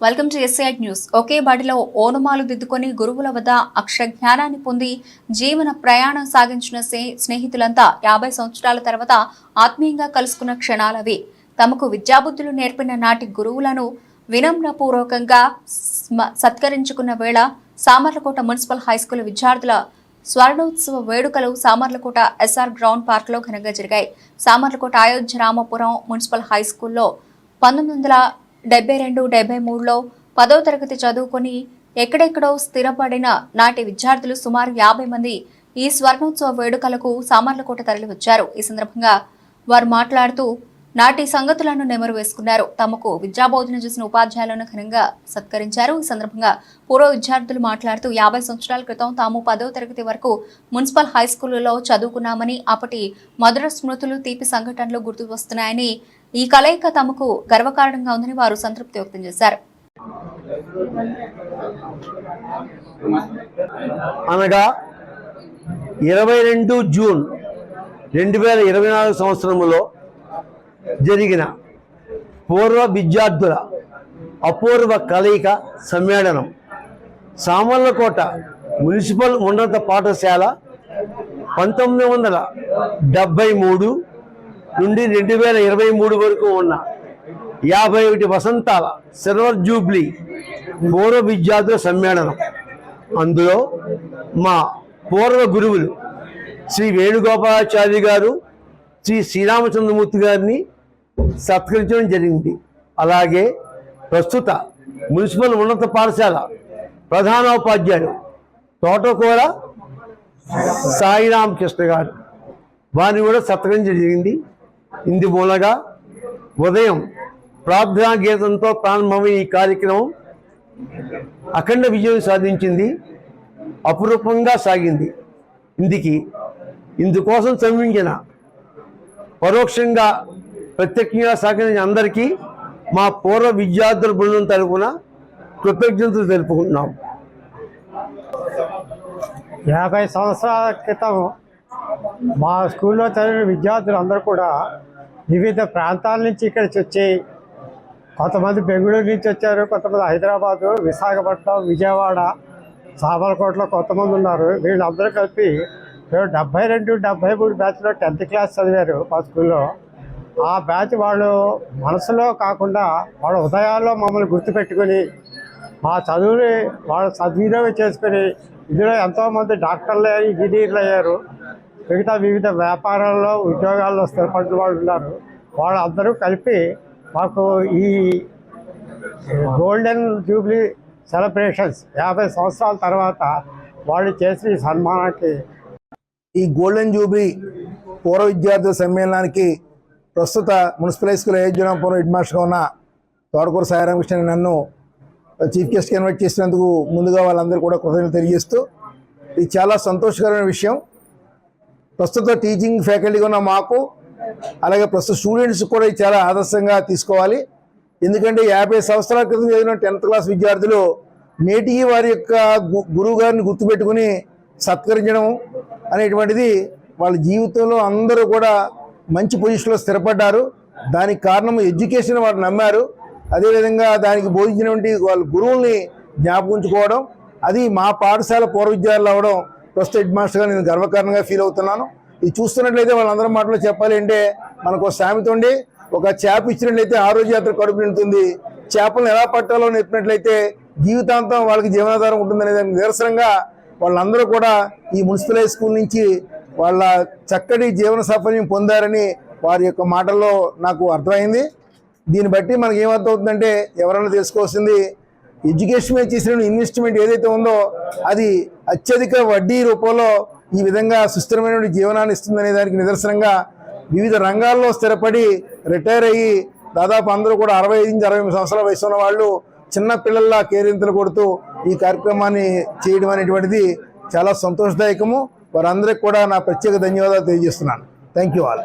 Welcome to SI news ఒకే బాటిలో ఓనుమాలు దిద్దుకొని గురువుల వద్ద అక్షర జ్ఞానాన్ని పొంది జీవన ప్రయాణం సాగించిన స్నే- స్నేహితులంతా యాభై సంవత్సరాల తర్వాత ఆత్మీయంగా కలుసుకున్న క్షణాలవి తమకు విద్యాబుద్ధులు నేర్పిన నాటి గురువులను వినమ్రపూర్వకంగా సత్కరించుకున్న వేళ సామర్లకోట మున్సిపల్ హైస్కూల్ విద్యార్థుల స్వర్ణోత్సవ వేడుకలు సామర్లకోట ఎస్ఆర్ గ్రౌండ్ పార్క్లో ఘనంగా జరిగాయి. సామర్లకోట అయోధ్య రామపురం మున్సిపల్ హై స్కూల్లో పంతొమ్మిది వందల డెబ్బై రెండు డెబ్బై మూడులో పదో తరగతి చదువుకొని ఎక్కడెక్కడో స్థిరపడిన నాటి విద్యార్థులు సుమారు యాభై మంది ఈ స్వర్ణోత్సవ వేడుకలకు సామర్లకోట తరలివచ్చారు. ఈ సందర్భంగా వారు మాట్లాడుతూ నాటి సంగతులను నెమరు వేసుకున్నారు. తమకు విద్యాబోధన చేసిన ఉపాధ్యాయులను ఘనంగా సత్కరించారు. ఈ సందర్భంగా పూర్వ విద్యార్థులు మాట్లాడుతూ యాభై సంవత్సరాల క్రితం తాము పదో తరగతి వరకు మున్సిపల్ హై స్కూల్లో చదువుకున్నామని అప్పటి మధుర స్మృతులు తీపి సంఘటనలు గుర్తు వస్తున్నాయని ఈ కలయిక తమకు గర్వకారణంగా ఉందని వారు సంతృప్తి వ్యక్తం చేశారు. అనగా ఇరవై రెండు జూన్ రెండు వేల ఇరవై నాలుగు సంవత్సరంలో జరిగిన పూర్వ విద్యార్థుల అపూర్వ కలయిక సమ్మేళనం సామర్లకోట మున్సిపల్ ఉన్నత పాఠశాల పంతొమ్మిది వందల డెబ్భై మూడు నుండి రెండు వేల ఇరవై మూడు వరకు ఉన్న యాభై ఒకటి వసంతాల సిల్వర్ జూబ్లీ పూర్వ విద్యార్థుల సమ్మేళనం. అందులో మా పూర్వ గురువులు శ్రీ వేణుగోపాలాచార్య గారు శ్రీ శ్రీరామచంద్రమూర్తి గారిని సత్కరించడం జరిగింది. అలాగే ప్రస్తుత మున్సిపల్ ఉన్నత పాఠశాల ప్రధానోపాధ్యాయుడు తోటకూర సాయిరామకృష్ణ గారు వారిని కూడా సత్కరించడం జరిగింది. ఇందు మూలగా ఉదయం ప్రార్థనా గీతంతో ప్రారంభమైన ఈ కార్యక్రమం అఖండ విజయం సాధించింది అపురూపంగా సాగింది. ఇందుకి ఇందుకోసం శ్రమించిన పరోక్షంగా ప్రత్యక్షంగా సహకరించిన అందరికీ మా పూర్వ విద్యార్థుల బృందం తరపున కృతజ్ఞతలు తెలుపుకుంటున్నాం. యాభై సంవత్సరాల క్రితం మా స్కూల్లో చదివిన విద్యార్థులందరూ కూడా వివిధ ప్రాంతాల నుంచి ఇక్కడికి వచ్చి కొంతమంది బెంగళూరు నుంచి వచ్చారు కొంతమంది హైదరాబాదు విశాఖపట్నం విజయవాడ సామర్లకోటలో కొంతమంది ఉన్నారు. వీళ్ళందరూ కలిపి మేము డెబ్బై రెండు డెబ్బై మూడు బ్యాచ్లో టెన్త్ క్లాస్ చదివారు మా స్కూల్లో. ఆ బ్యాచ్ వాళ్ళు మనసులో కాకుండా వాళ్ళ ఉదయాల్లో మమ్మల్ని గుర్తుపెట్టుకొని మా చదువుని వాళ్ళు సద్వినియోగం చేసుకుని ఇందులో ఎంతోమంది డాక్టర్లు అయ్యారు ఇంజనీర్లు అయ్యారు మిగతా వివిధ వ్యాపారాల్లో ఉద్యోగాల్లో స్థిరపడిన వాళ్ళు ఉన్నారు. వాళ్ళందరూ కలిపి మాకు ఈ గోల్డెన్ జూబ్లీ సెలబ్రేషన్స్ యాభై సంవత్సరాల తర్వాత వాళ్ళు చేసిన సన్మానానికి ఈ గోల్డెన్ జూబ్లీ పూర్వ విద్యార్థుల సమ్మేళనానికి ప్రస్తుత municipal high school Ayodhyarampuram head మాస్టర్గా ఉన్న తోడకూర సాయిరామకృష్ణ నన్ను చీఫ్ గెస్ట్గా ఇన్వైట్ చేసినందుకు ముందుగా వాళ్ళందరూ కూడా కృతజ్ఞతలు తెలియజేస్తూ ఇది చాలా సంతోషకరమైన విషయం. ప్రస్తుత టీచింగ్ ఫ్యాకల్టీగా ఉన్న మాకు అలాగే ప్రస్తుత స్టూడెంట్స్ కూడా చాలా ఆదర్శంగా తీసుకోవాలి. ఎందుకంటే యాభై సంవత్సరాల క్రితం చదివిన టెన్త్ క్లాస్ విద్యార్థులు నేటికి వారి యొక్క గు- గురువు గారిని గుర్తుపెట్టుకుని సత్కరించడం అనేటువంటిది వాళ్ళ జీవితంలో అందరూ కూడా మంచి పొజిషన్లో స్థిరపడ్డారు. దానికి కారణం ఎడ్యుకేషన్ వారు నమ్మారు. అదేవిధంగా దానికి బోధించినటువంటి వాళ్ళ గురువుల్ని జ్ఞాపకుంచుకోవడం అది మా పాఠశాల పూర్వ విద్యార్థులు అవడం ఫస్ట్ హెడ్ మాస్టర్గా నేను గర్వకారణంగా ఫీల్ అవుతున్నాను. ఇది చూస్తున్నట్లయితే వాళ్ళందరి మాటలో చెప్పాలి అంటే మనకు ఒక సామెత ఉండి ఒక చేప ఇచ్చినట్లయితే ఆ రోజు యాత్ర కడుపు నిండుతుంది. చేపలను ఎలా పట్టాలో నేర్పినట్లయితే జీవితాంతం వాళ్ళకి జీవనాధారం ఉంటుందనే దానికి నిరసనంగా వాళ్ళందరూ కూడా ఈ మున్సిపల్ హై స్కూల్ నుంచి వాళ్ళ చక్కటి జీవన సాఫల్యం పొందారని వారి యొక్క మాటల్లో నాకు అర్థమైంది. దీన్ని బట్టి మనకి ఏమర్థమవుతుందంటే ఎవరైనా తెలుసుకోవాల్సింది ఎడ్యుకేషన్ మీద చేసిన ఇన్వెస్ట్మెంట్ ఏదైతే ఉందో అది అత్యధిక వడ్డీ రూపంలో ఈ విధంగా సుస్థిరమైన జీవనాన్ని ఇస్తుందనే దానికి నిదర్శనంగా వివిధ రంగాల్లో స్థిరపడి రిటైర్ అయ్యి దాదాపు అందరూ కూడా అరవై ఐదు నుంచి అరవై ఎనిమిది సంవత్సరాల వయసు ఉన్న వాళ్ళు చిన్న పిల్లల్లా కేరింతలు కొడుతూ ఈ కార్యక్రమాన్ని చేయడం అనేటువంటిది చాలా సంతోషదాయకము. వారందరికీ కూడా నా ప్రత్యేక ధన్యవాదాలు తెలియజేస్తున్నాను. Thank you all